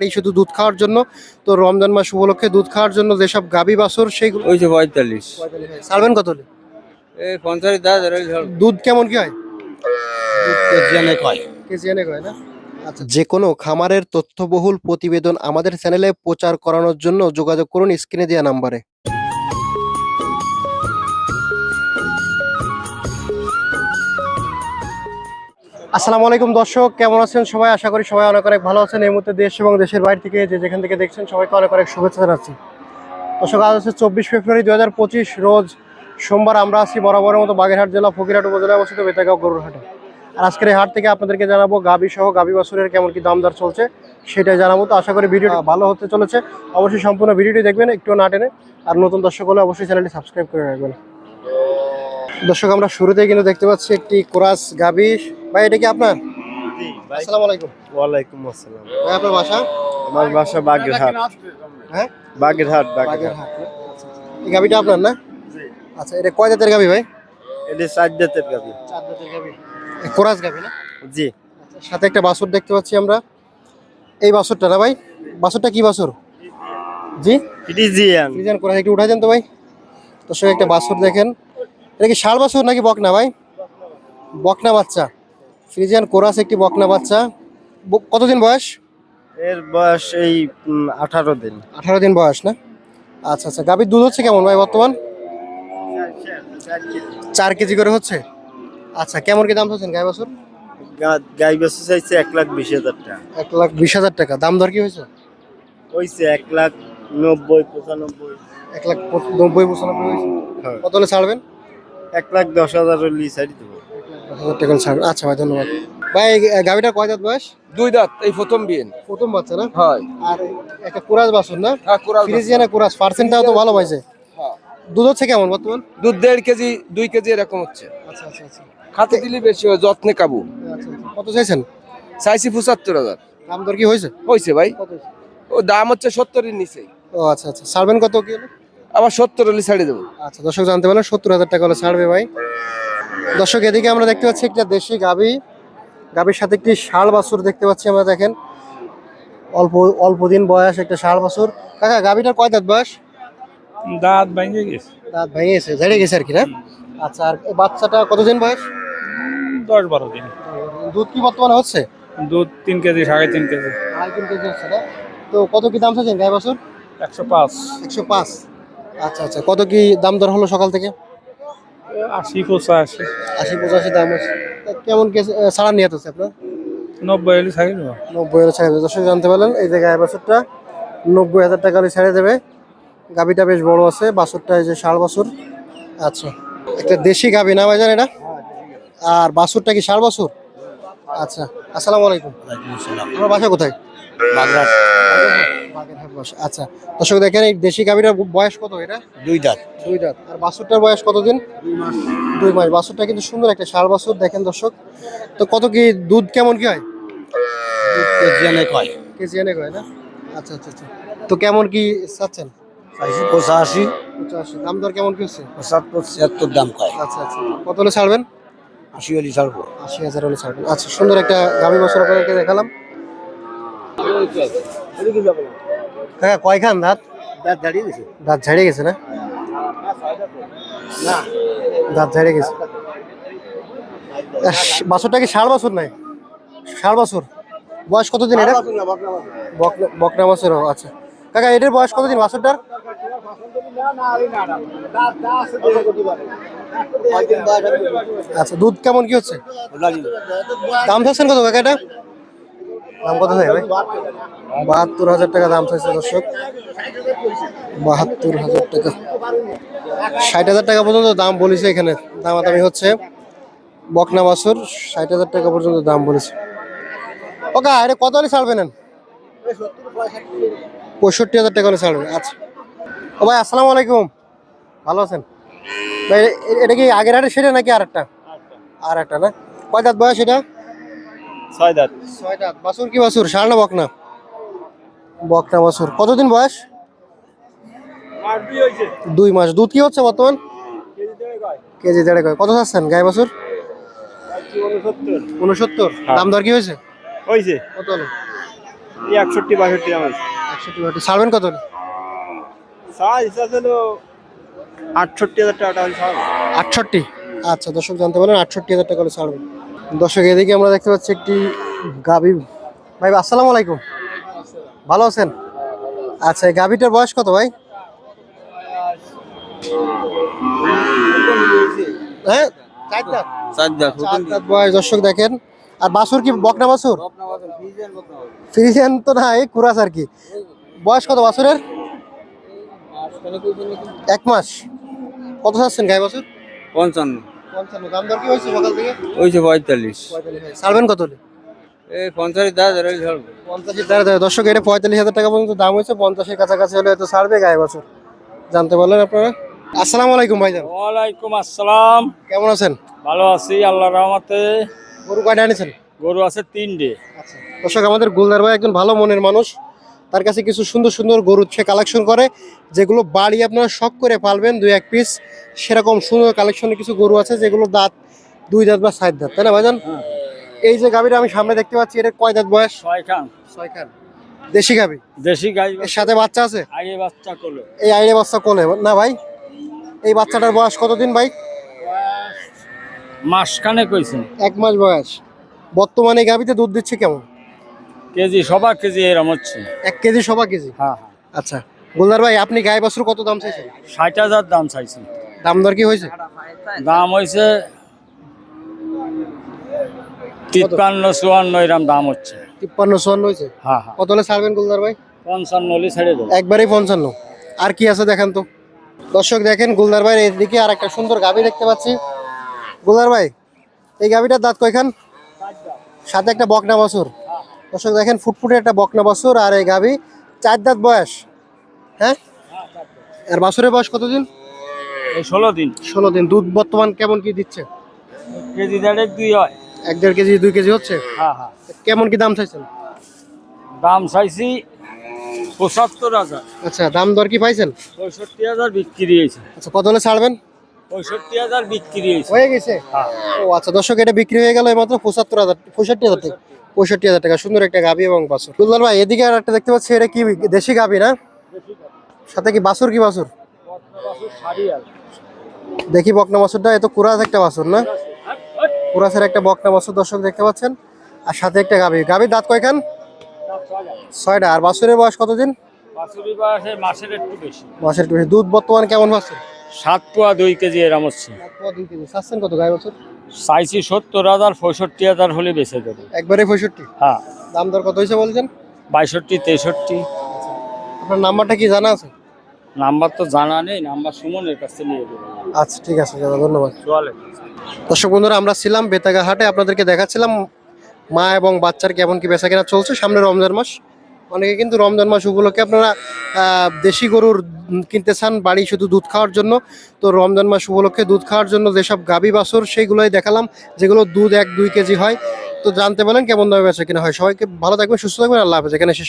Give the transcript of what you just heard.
এই শুধু দুধ খাওয়ার জন্য তো রমজান মাস উপলক্ষে দুধ খাওয়ার জন্য যেসব গাবি বাছুর সেইগুলো ওই যে পঁয়তাল্লিশ। ছাড়বেন কত হলে? পঞ্চাশ দাস দুধ কেমন কি হয়? জেনে কয় কেজি এনে কয় না? আচ্ছা। যে কোনো খামারের তথ্যবহুল প্রতিবেদন আমাদের চ্যানেলে প্রচার করানোর জন্য যোগাযোগ করুন স্ক্রিনে দেওয়া নাম্বারে। আসসালামু আলাইকুম দর্শক কেমন আছেন সবাই? আশা করি সবাই অনেক অনেক ভালো আছেন। এই মুহূর্তে দেশ এবং দেশের বাইরে থেকে যে যেখান থেকে দেখছেন সবাইকে অনেক অনেক শুভেচ্ছা জানাচ্ছি। দর্শক আজ হচ্ছে চব্বিশ ফেব্রুয়ারি দু হাজার পঁচিশ রোজ সোমবার আমরা আছি বরাবরের মতো বাগেরহাট জেলা ফকিরহাট উপজেলায় অবস্থিত বেতাগাঁও গরুর হাটে। আর আজকের এই হাট থেকে আপনাদেরকে জানাব গাবি সহ গাবি বাছুরের কেমন কি দাম দর চলছে সেটাই জানাব। তো আশা করি ভিডিওটা ভালো হতে চলেছে। অবশ্যই সম্পূর্ণ ভিডিওটি দেখবেন একটু না টেনে। আর নতুন দর্শক হলে অবশ্যই চ্যানেলটি সাবস্ক্রাইব করে রাখবেন। দর্শক আমরা শুরুতেই কিন্তু দেখতে পাচ্ছি একটি কোরাস গাবি ভাই এটা কি আপনার? আসসালামু আলাইকুম। ওয়ালাইকুম আসসালাম। ভাই আপনার বাসা? আমার বাসা বাগেরহাট। হ্যাঁ? বাগেরহাট বাগেরহাট? আচ্ছা। এই গাবিটা আপনার না? আচ্ছা এটা কয় জাতের গাবি ভাই? এটা চার জাতের গাবি চার জাতের গাবি কোরাস গাবি না? জি। আচ্ছা, সাথে একটা বাছুর দেখতে পাচ্ছি আমরা। এই বাছুরটা না ভাই? বাছুরটা কি বাছুর? জি? একটু উঠাই দেন তো ভাই। তোর সঙ্গে একটা বাছুর দেখেন। এটা কি ষাড় বাছুর নাকি বকনা ভাই? বকনা বাচ্চা। ফ্রিজিয়ান কোরাস একটি বকনা বাচ্চা। কতদিন বয়স? এর বয়স এই আঠারো দিন। আঠারো দিন বয়স না? আচ্ছা আচ্ছা। গাভীর দুধ হচ্ছে কেমন ভাই বর্তমান? চার কেজি করে হচ্ছে? আচ্ছা কেমন কি দাম চাচ্ছেন গাই বছর? গাই বেচতে চাইছে এক লাখ বিশ হাজার টাকা। এক লাখ বিশ হাজার টাকা। দাম দর কি হয়েছে? হয়েছে এক লাখ নব্বই পঁচানব্বই। এক লাখ নব্বই পঁচানব্বই হয়েছে। হ্যাঁ। কত হলে ছাড়বেন? এক লাখ দশ হাজার হলি ছাড়ি দেবো। দশ হাজার টাকা আচ্ছা ভাই ধন্যবাদ। ভাই গাভিটা কয় দাঁত বয়স? দুই দাঁত এই প্রথম বিয়েন প্রথম বাচ্চা না? হয়। আর একটা কোরাস বাছুর না? হ্যাঁ কোরাল ফ্রিজিয়ানা কোরাস পার্সেন্টটাও তো ভালো পাইছে। হ্যাঁ। দুধ হচ্ছে কেমন বর্তমান? দুধ দেড় কেজি দুই কেজি এরকম হচ্ছে। আচ্ছা আচ্ছা আচ্ছা। খাতে দিলে বেশি হয় যত্নে কাবু আচ্ছা, আচ্ছা। কত চাইছেন? চাইছি পঁচাত্তর হাজার। দাম দর কি হয়েছে? হয়েছে ভাই। ও দাম হচ্ছে সত্তরের নিচেই। ও আচ্ছা আচ্ছা। ছাড়বেন কত কি? আবার সত্তর হলে ছাড়িয়ে দেবো। আচ্ছা দর্শক জানতে পারলেন সত্তর হাজার টাকা হলে ছাড়বে ভাই। দর্শক এদিকে আমরা দেখতে পাচ্ছি একটা দেশি গাবি। গাবির সাথে একটি শাল বাছুর দেখতে পাচ্ছি আমরা দেখেন। অল্প অল্প দিন বয়স একটা শাল বাছুর। কাকা গাবিটার কয় দাঁত বয়স? দাঁত ভেঙে গেছে। দাঁত ভেঙে গেছে ঝেড়ে গেছে আর কি না? আচ্ছা আর বাচ্চাটা কতদিন বয়স? দশ বারো দিন। দুধ কি বর্তমানে হচ্ছে? দুধ তিন কেজি সাড়ে তিন কেজি। আড়াই তিন কেজি হচ্ছে না? তো কত কি দাম চাচ্ছেন গাই বাছুর? একশো পাঁচ। একশো পাঁচ। আচ্ছা আচ্ছা কত কি দাম দর হলো সকাল থেকে? আশি পঁচাশি। আশি পঁচাশি দাম আছে। কেমন কে ছাড়া নিয়ে আছে আপনার? নব্বই হলে থাকি না নব্বই হাজার ছাড়া দর্শক জানতে পারলেন এই যে গায়ে বাছুরটা নব্বই হাজার টাকা হলে ছেড়ে দেবে। গাবিটা বেশ বড় আছে বাছুরটা এই যে ষাড় বাছুর। আচ্ছা একটা দেশি গাবি না ভাইজান এটা? আর বাছুরটা কি ষাড় বাছুর? আচ্ছা আসসালামু আলাইকুম। আমার বাসা কোথায়? আচ্ছা দর্শক দেখেন এই দেশি বয়স কত এটা? দুই দাঁত। দুই দাঁত। আর বাছুরটার বয়স কতদিন? দুই মাস। বাছুরটা কিন্তু সুন্দর একটা বাছুর দেখেন দর্শক। তো কত কি দুধ কেমন কি হয়? কেজি কয় না? আচ্ছা আচ্ছা আচ্ছা। তো কেমন কি চাচ্ছেন? চাইছি পঁচাশি। পঁচাশি। দাম দর কেমন কি হচ্ছে? পঁচাত্তর ছিয়াত্তর দাম কয়। আচ্ছা আচ্ছা। কত হলে ছাড়বেন? আশি হলি ছাড়বো। আশি হাজার হলে ছাড়বেন। আচ্ছা সুন্দর একটা গাভী বছর আপনাদেরকে দেখালাম। হ্যাঁ কয়খান দাঁত? দাঁত দাঁড়িয়ে গেছে দাঁত ঝাড়িয়ে গেছে না? দাঁত ঝাড়িয়ে গেছে। বাছুরটা কি ষাড় বাছুর নাই? ষাড় বাছুর। বয়স কতদিন এটা? বকনা বকনা বাছুর আচ্ছা। কাকা এটার বয়স কতদিন বাছুরটার? আচ্ছা দুধ কেমন কি হচ্ছে? দাম চাচ্ছেন কত কাকা এটা? দাম কত হয় ভাই বাহাত্তর হাজার টাকা দাম চাইছে দর্শক। বাহাত্তর হাজার টাকা। ষাট হাজার টাকা পর্যন্ত দাম বলেছে এখানে। দামাদামি হচ্ছে। বকনা বাছুর, ষাট হাজার টাকা পর্যন্ত দাম বলেছে। ওকা, এটা কত হলে ছাড়বেন পঁয়ষট্টি হাজার টাকা হলে ছাড়বেন আচ্ছা। ও ভাই, আসসালামু আলাইকুম। ভালো আছেন? ভাই এটা কি আগের হাটে সেটা নাকি আর একটা আর একটা না? কয় দাঁত বয়স এটা? ছয় দাঁত ছয় দাঁত বাছুর কি বাছুর? ষাড় না বকনা? বকনা বাছুর। কতদিন বয়স? দুই মাস। দুধ কি হচ্ছে বর্তমান? কেজি দেড়ে কয় কত চাচ্ছেন গায়ে বাছুর? উনসত্তর। দাম দর কি হয়েছে? হয়েছে। কত হলো? একষট্টি বাষট্টি দাম আছে একষট্টি বাটি ছাড়বেন কত হলে? হলো আটষট্টি হাজার টাকা আটষট্টি। আচ্ছা দর্শক জানতে পারেন আটষট্টি হাজার টাকা করে ছাড়বেন। দর্শক এদিকে আমরা দেখতে পাচ্ছি একটি গাবি ভাই আসসালামু আলাইকুম। ভালো আছেন? আচ্ছা এই গাবিটার বয়স কত ভাই? হ্যাঁ বয়স দর্শক দেখেন। আর বাছুর কি বকনা বাছুর ফ্রিজিয়ান তো না এই কুরাস আর কি। বয়স কত বাছুরের এক মাস। কত চাচ্ছেন গায়ে বাছুর পঞ্চান্ন পঞ্চান্ন। দাম দর কি হয়েছে সকাল থেকে? ওইছে পঁয়তাল্লিশ। ছাড়বেন কত এই পঞ্চাশ দাঁড়া ধরে ছাড়বো পঞ্চাশের দর্শক এটা পঁয়তাল্লিশ হাজার টাকা পর্যন্ত দাম হয়েছে। পঞ্চাশের কাছাকাছি হলে হয়তো ছাড়বে গায়ে বছর। জানতে পারলেন আপনারা? আসসালামু আলাইকুম ভাইজান। ওয়ালাইকুম আসসালাম। কেমন আছেন? ভালো আছি আল্লাহ রহমতে। গরু কয়টা গরু আছে তিনটে। আচ্ছা। দর্শক আমাদের গুলদার ভাই একজন ভালো মনের মানুষ। তার কাছে কিছু সুন্দর সুন্দর গরু সে কালেকশন করে যেগুলো বাড়ি আপনারা শখ করে পালবেন দুই এক পিস সেরকম সুন্দর কালেকশনের কিছু গরু আছে যেগুলো দাঁত দুই দাঁত বা সাত দাঁত তাই না ভাইজান? এই যে গাভীটা আমি সামনে দেখতে পাচ্ছি এটা কয় দাঁত বয়স? ছয় খান। ছয় খান। দেশি গাভী? দেশি গাই এর সাথে বাচ্চা আছে? আগে বাচ্চা করল এই আইনে বাচ্চা কোলে না ভাই? এই বাচ্চাটার বয়স কতদিন ভাই? মাসখানে কইছেন এক মাস বয়স। বর্তমানে এই গাভীতে দুধ দিচ্ছে কেমন? কেজি সবার কেজি এরম হচ্ছে। এক কেজি সবা কেজি? হ্যাঁ হ্যাঁ। আচ্ছা। গোলদার ভাই আপনি গায়ে বাছুর কত দাম চাইছেন? ষাট হাজার দাম চাইছেন দাম দর কি হয়েছে? দাম হয়েছে তিপ্পান্ন চুয়ান্ন এরম দাম হচ্ছে। তিপ্পান্ন চুয়ান্ন হয়েছে? হ্যাঁ হ্যাঁ। কত হলে ছাড়বেন গোলদার ভাই? পঞ্চান্ন হলে ছেড়ে দেবো। একবারেই পঞ্চান্ন। আর কি আছে দেখেন তো। দর্শক দেখেন গুলদার ভাই এদিকে আর একটা সুন্দর গাভী দেখতে পাচ্ছি। গুলদার ভাই এই গাভীটার দাঁত কয়খান? সাথে একটা বকনা বাছুর। দর্শক দেখেন ফুটফুটে একটা বকনা বাছুর আর এই গাভী চার দাঁত বয়স। হ্যাঁ? আর বাছুরের বয়স কতদিন? ষোলো দিন। ষোলো দিন। দুধ বর্তমান কেমন কি দিচ্ছে? কেজি দেড়েক দুই হয়। এক দেড় কেজি দুই কেজি হচ্ছে? হ্যাঁ হ্যাঁ। কেমন কি দাম চাইছেন? দাম চাইছি পঁচাত্তর হাজার। আচ্ছা দাম দর কি পাইছেন? পঁয়ষট্টি হাজার বিক্রি হয়েছে। আচ্ছা কত হলে ছাড়বেন? পঁয়ষট্টি হাজার বিক্রি হয়েছে। হয়ে গেছে? ও আচ্ছা দর্শক এটা বিক্রি হয়ে গেল মাত্র পঁচাত্তর হাজার পঁয়ষট্টি হাজার টাকা। পঁয়ষট্টি হাজার টাকা সুন্দর একটা গাভি এবং বাছুর। দুলাল ভাই এদিকে আর একটা দেখতে পাচ্ছি এটা কি দেশি না? সাথে কি বাছুর কি বাছুর? দেখি বকনা বাছুরটা এত কুরাস একটা বাছুর না? কুরাসের একটা বকনা বাছুর দর্শক দেখতে পাচ্ছেন। আর সাথে একটা গাভি গাভির দাঁত কয়খান? ছয়টা। আর বাছুরের বয়স কতদিন? বাছুরি মাসের একটু বেশি। মাসের একটু বেশি। দুধ বর্তমান কেমন পাচ্ছেন সাত পোয়া দুই কেজি এরম হচ্ছে। দুই কেজি। চাচ্ছেন কত গায়ে বছর? চাইছি সত্তর হাজার পঁয়ষট্টি হাজার হলে বেঁচে দেবো একবারে পঁয়ষট্টি? হ্যাঁ। দাম দর কত হয়েছে বলছেন? বাইষট্টি তেষট্টি। আপনার নাম্বারটা কি জানা আছে? নাম্বার তো জানা নেই নাম্বার সুমনের কাছে নিয়ে দেবো আচ্ছা ঠিক আছে দাদা ধন্যবাদ। চলে। দর্শক বন্ধুরা আমরা ছিলাম বেতাগা হাটে। আপনাদেরকে দেখাচ্ছিলাম মা এবং বাচ্চার কেমন কি বেচা কেনা চলছে সামনে রমজান মাস। অনেকে কিন্তু রমজান মাস উপলক্ষে আপনারা দেশি গরুর কিনতে চান, বাড়ি শুধু দুধ খাওয়ার জন্য। তো রমজান মাস উপলক্ষে দুধ খাওয়ার জন্য যেসব গাবি বাছুর, সেইগুলোই দেখালাম, যেগুলো দুধ এক দুই কেজি হয়। তো জানতে পারেন কেমন দামে বেচা কিনা হয়। সবাইকে ভালো থাকবেন, সুস্থ থাকবেন, আল্লাহ হাফেজ। এখানে শেষ